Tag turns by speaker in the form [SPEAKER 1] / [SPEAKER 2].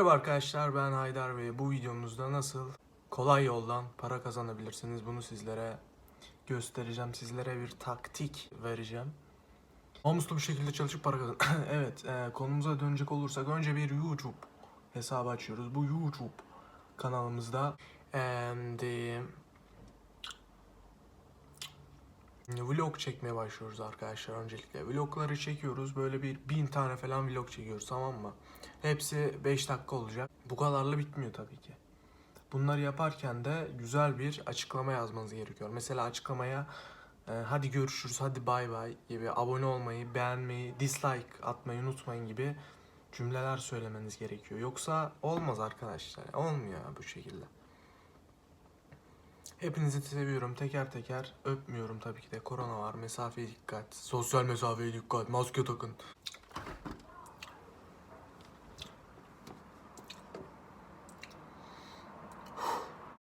[SPEAKER 1] Merhaba arkadaşlar ben Haydar ve bu videomuzda nasıl kolay yoldan para kazanabilirsiniz bunu sizlere göstereceğim. Sizlere bir taktik vereceğim. Namuslu bir şekilde çalışıp para kazan. evet e, konumuza dönecek olursak önce bir YouTube hesabı açıyoruz. Bu YouTube kanalımızda e, vlog çekmeye başlıyoruz arkadaşlar öncelikle. Vlogları çekiyoruz. Böyle bir bin tane falan vlog çekiyoruz tamam mı? Hepsi 5 dakika olacak. Bu kadarla bitmiyor tabii ki. Bunları yaparken de güzel bir açıklama yazmanız gerekiyor. Mesela açıklamaya e, hadi görüşürüz, hadi bay bay gibi abone olmayı, beğenmeyi, dislike atmayı unutmayın gibi cümleler söylemeniz gerekiyor. Yoksa olmaz arkadaşlar. Olmuyor bu şekilde. Hepinizi seviyorum. Teker teker öpmüyorum tabii ki de. Korona var. Mesafeye dikkat. Sosyal mesafeye dikkat. Maske takın.